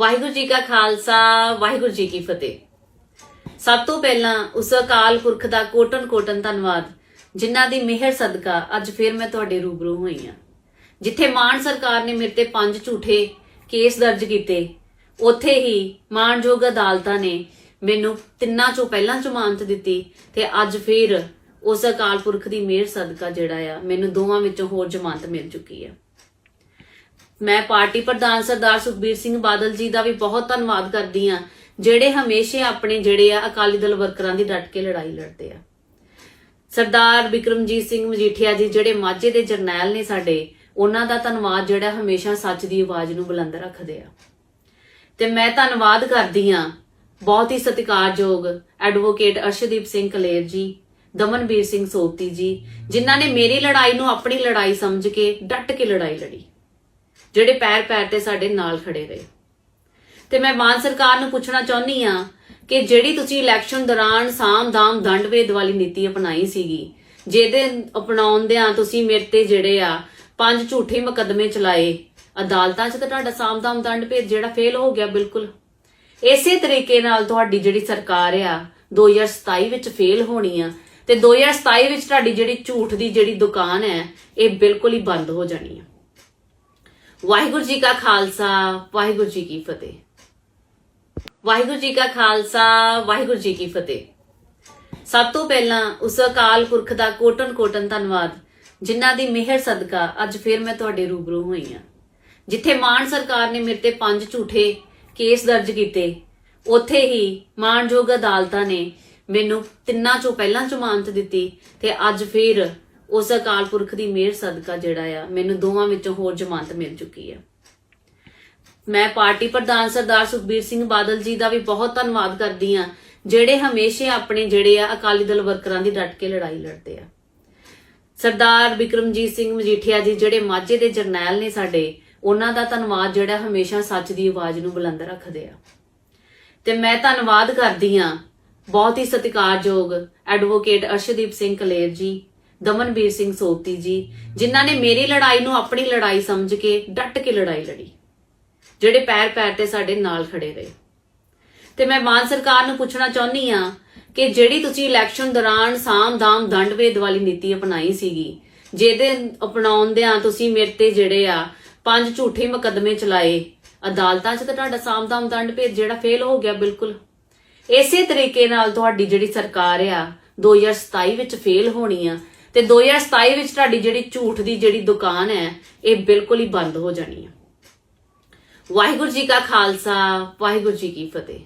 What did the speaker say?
ਵਾਹਿਗੁਰੂ ਜੀ ਕਾ ਖਾਲਸਾ, ਵਾਹਿਗੁਰੂ ਜੀ ਕੀ ਫਤਿਹ। ਸਭ ਤੋਂ ਪਹਿਲਾਂ ਉਸ ਅਕਾਲ ਪੁਰਖ ਦਾ ਕੋਟਨ ਕੋਟਨ ਧੰਨਵਾਦ, ਜਿਨ੍ਹਾਂ ਦੀ ਮਿਹਰ ਸਦਕਾ ਅੱਜ ਫੇਰ ਮੈਂ ਤੁਹਾਡੇ ਰੂਬਰੂ ਹੋਈ ਹਾਂ। ਜਿੱਥੇ ਮਾਨ ਸਰਕਾਰ ਨੇ ਮੇਰੇ ਤੇ ਪੰਜ ਝੂਠੇ ਕੇਸ ਦਰਜ ਕੀਤੇ, ਉੱਥੇ ਹੀ ਮਾਨਯੋਗ ਅਦਾਲਤਾਂ ਨੇ ਮੈਨੂੰ ਤਿੰਨਾਂ ਚੋਂ ਪਹਿਲਾਂ ਜ਼ਮਾਨਤ ਦਿੱਤੀ ਤੇ ਅੱਜ ਫੇਰ ਉਸ ਅਕਾਲ ਪੁਰਖ ਦੀ ਮਿਹਰ ਸਦਕਾ ਜਿਹੜਾ ਆ, ਮੈਨੂੰ ਦੋਵਾਂ ਵਿੱਚੋਂ ਹੋਰ ਜ਼ਮਾਨਤ ਮਿਲ ਚੁੱਕੀ ਹੈ ਮੈਂ ਪਾਰਟੀ ਪ੍ਰਧਾਨ ਸਰਦਾਰ ਸੁਖਬੀਰ ਸਿੰਘ ਬਾਦਲ ਜੀ ਦਾ ਵੀ ਬਹੁਤ ਧੰਨਵਾਦ ਕਰਦੀ ਆ ਜਿਹੜੇ ਹਮੇਸ਼ਾ ਆਪਣੇ ਜਿਹੜੇ ਆ ਅਕਾਲੀ ਦਲ ਵਰਕਰਾਂ ਦੀ ਡਟ ਕੇ ਲੜਾਈ ਲੜਦੇ ਆ। ਸਰਦਾਰ ਵਿਕਰਮਜੀਤ ਸਿੰਘ ਮਜੀਠੀਆ ਜੀ ਜਿਹੜੇ ਮਾਝੇ ਦੇ ਜਰਨੈਲ ਨੇ ਸਾਡੇ, ਉਹਨਾਂ ਦਾ ਧੰਨਵਾਦ ਜਿਹੜਾ ਹਮੇਸ਼ਾ ਸੱਚ ਦੀ ਆਵਾਜ਼ ਨੂੰ ਬੁਲੰਦ ਰੱਖਦੇ ਆ। ਤੇ ਮੈਂ ਧੰਨਵਾਦ ਕਰਦੀ ਆ ਬਹੁਤ ਹੀ ਸਤਿਕਾਰਯੋਗ ਐਡਵੋਕੇਟ ਅਰਸ਼ਦੀਪ ਸਿੰਘ ਕਲੇਰ ਜੀ, ਦਮਨਬੀਰ ਸਿੰਘ ਸੋਪਤੀ ਜੀ, ਜਿਨ੍ਹਾਂ ਨੇ ਮੇਰੀ ਲੜਾਈ ਨੂੰ ਆਪਣੀ ਲੜਾਈ ਸਮਝ ਕੇ ਡਟ ਕੇ ਲੜਾਈ ਲੜੀ। ਜਿਹੜੇ ਪੈਰ ਪੈਰ ਤੇ ਸਾਡੇ ਨਾਲ ਖੜੇ ਰਹੇ। ਤੇ ਮੈਂ ਮਾਨ ਸਰਕਾਰ ਨੂੰ ਪੁੱਛਣਾ ਚਾਹੁੰਦੀ ਆ ਕਿ ਜਿਹੜੀ ਤੁਸੀਂ ਇਲੈਕਸ਼ਨ ਦੌਰਾਨ ਸਾਮ-ਦਾਮ ਦੰਡਵੇਦ ਵਾਲੀ ਨੀਤੀ ਅਪਣਾਈ ਸੀਗੀ, ਜਿਹਦੇ ਅਪਣਾਉਂਦਿਆਂ ਤੁਸੀਂ ਮੇਰੇ ਤੇ ਜਿਹੜੇ ਆ ਪੰਜ ਝੂਠੇ ਮੁਕੱਦਮੇ ਚਲਾਏ, ਅਦਾਲਤਾਂ 'ਚ ਤਾਂ ਤੁਹਾਡਾ ਸਾਮ-ਦਾਮ ਦੰਡਭੇਦ ਜਿਹੜਾ ਫੇਲ ਹੋ ਗਿਆ ਬਿਲਕੁਲ। ਇਸੇ ਤਰੀਕੇ ਨਾਲ ਤੁਹਾਡੀ ਜਿਹੜੀ ਸਰਕਾਰ ਆ 2027 ਵਿੱਚ ਫੇਲ ਹੋਣੀ ਆ ਤੇ 2027 ਵਿੱਚ ਤੁਹਾਡੀ ਜਿਹੜੀ ਝੂਠ ਦੀ ਜਿਹੜੀ ਦੁਕਾਨ ਹੈ, ਇਹ ਬਿਲਕੁਲ ਹੀ ਬੰਦ ਹੋ ਜਾਣੀ ਆ। ਵਾਹਿਗੁਰੂ ਜੀ ਕਾ ਖਾਲਸਾ, ਵਾਹਿਗੁਰੂ ਜੀ ਕੀ ਫਤਿਹ। ਵਾਹਿਗੁਰੂ ਜੀ ਕਾ ਖਾਲਸਾ, ਵਾਹਿਗੁਰੂ ਜੀ ਕੀ ਫਤਿਹ। ਸਭ ਤੋਂ ਪਹਿਲਾਂ ਉਸ ਅਕਾਲ ਪੁਰਖ ਦਾ ਕੋਟਨ ਕੋਟਨ ਧੰਨਵਾਦ, ਜਿਨ੍ਹਾਂ ਦੀ ਮਿਹਰ ਸਦਕਾ ਅੱਜ ਫੇਰ ਮੈਂ ਤੁਹਾਡੇ ਰੂਬਰੂ ਹੋਈ ਹਾਂ। ਜਿੱਥੇ ਮਾਨ ਸਰਕਾਰ ਨੇ ਮੇਰੇ ਤੇ ਪੰਜ ਝੂਠੇ ਕੇਸ ਦਰਜ ਕੀਤੇ, ਉੱਥੇ ਹੀ ਮਾਨਯੋਗ ਅਦਾਲਤਾਂ ਨੇ ਮੈਨੂੰ ਤਿੰਨਾਂ ਚੋਂ ਪਹਿਲਾਂ ਜ਼ਮਾਨਤ ਦਿੱਤੀ ਤੇ ਅੱਜ ਫੇਰ ਉਸ ਅਕਾਲ ਪੁਰਖ ਦੀ ਮਿਹਰ ਸਦਕਾ ਜਿਹੜਾ ਆ, ਮੈਨੂੰ ਦੋਵਾਂ ਵਿੱਚੋਂ ਹੋਰ ਜ਼ਮਾਨਤ ਮਿਲ ਚੁੱਕੀ ਹੈ ਮੈਂ ਪਾਰਟੀ ਪ੍ਰਧਾਨ ਸਰਦਾਰ ਸੁਖਬੀਰ ਸਿੰਘ ਬਾਦਲ ਜੀ ਦਾ ਵੀ ਬਹੁਤ ਧੰਨਵਾਦ ਕਰਦੀ ਆ, ਜਿਹੜੇ ਹਮੇਸ਼ਾ ਆਪਣੇ ਜਿਹੜੇ ਆ ਅਕਾਲੀ ਦਲ ਵਰਕਰਾਂ ਦੀ ਡਟ ਕੇ ਲੜਾਈ ਲੜਦੇ ਆ। ਸਰਦਾਰ ਵਿਕਰਮਜੀਤ ਸਿੰਘ ਮਜੀਠੀਆ ਜੀ ਜਿਹੜੇ ਮਾਝੇ ਦੇ ਜਰਨੈਲ ਨੇ ਸਾਡੇ, ਉਹਨਾਂ ਦਾ ਧੰਨਵਾਦ ਜਿਹੜਾ ਹਮੇਸ਼ਾ ਸੱਚ ਦੀ ਆਵਾਜ਼ ਨੂੰ ਬੁਲੰਦ ਰੱਖਦੇ ਆ। ਤੇ ਮੈਂ ਧੰਨਵਾਦ ਕਰਦੀ ਆ, ਬਹੁਤ ਹੀ ਸਤਿਕਾਰਯੋਗ ਐਡਵੋਕੇਟ ਅਰਸ਼ਦੀਪ ਸਿੰਘ ਕਲੇਰ ਜੀ ਦਮਨਬੀਰ ਸਿੰਘ ਸੋਪਤੀ ਜੀ, ਜਿਨ੍ਹਾਂ ਨੇ ਮੇਰੀ ਲੜਾਈ ਨੂੰ ਆਪਣੀ ਲੜਾਈ ਸਮਝ ਕੇ ਡਟ ਕੇ ਲੜਾਈ ਲੜੀ, ਜਿਹੜੇ ਪੈਰ ਪੈਰ ਤੇ ਸਾਡੇ ਨਾਲ ਖੜੇ ਰਹੇ। ਤੇ ਮੈਂ ਮਾਨ ਸਰਕਾਰ ਨੂੰ ਪੁੱਛਣਾ ਚਾਹੁੰਦੀ ਆ ਕਿ ਜਿਹੜੀ ਤੁਸੀਂ ਇਲੈਕਸ਼ਨ ਦੌਰਾਨ ਸਾਮ-ਦਾਮ ਦੰਡਵੇਦ ਵਾਲੀ ਨੀਤੀ ਅਪਣਾਈ ਸੀਗੀ, ਜਿਹਦੇ ਅਪਣਾਉਂਦਿਆਂ ਤੁਸੀਂ ਮੇਰੇ ਤੇ ਜਿਹੜੇ ਆ ਪੰਜ ਝੂਠੇ ਮੁਕੱਦਮੇ ਚਲਾਏ, ਅਦਾਲਤਾਂ 'ਚ ਤਾਂ ਤੁਹਾਡਾ ਸਾਮ-ਦਾਮ ਦੰਡਭੇਦ ਜਿਹੜਾ ਫੇਲ ਹੋ ਗਿਆ ਬਿਲਕੁਲ। ਇਸੇ ਤਰੀਕੇ ਨਾਲ ਤੁਹਾਡੀ ਜਿਹੜੀ ਸਰਕਾਰ ਆ 2027 ਵਿੱਚ ਫੇਲ ਹੋਣੀ ਆ ਤੇ 2027 ਵਿੱਚ ਤੁਹਾਡੀ ਜਿਹੜੀ ਝੂਠ ਦੀ ਜਿਹੜੀ ਦੁਕਾਨ ਹੈ, ਇਹ ਬਿਲਕੁਲ ਹੀ ਬੰਦ ਹੋ ਜਾਣੀ ਹੈ ਵਾਹਿਗੁਰੂ ਜੀ ਕਾ ਖਾਲਸਾ, ਵਾਹਿਗੁਰੂ ਜੀ ਕੀ ਫਤਿਹ।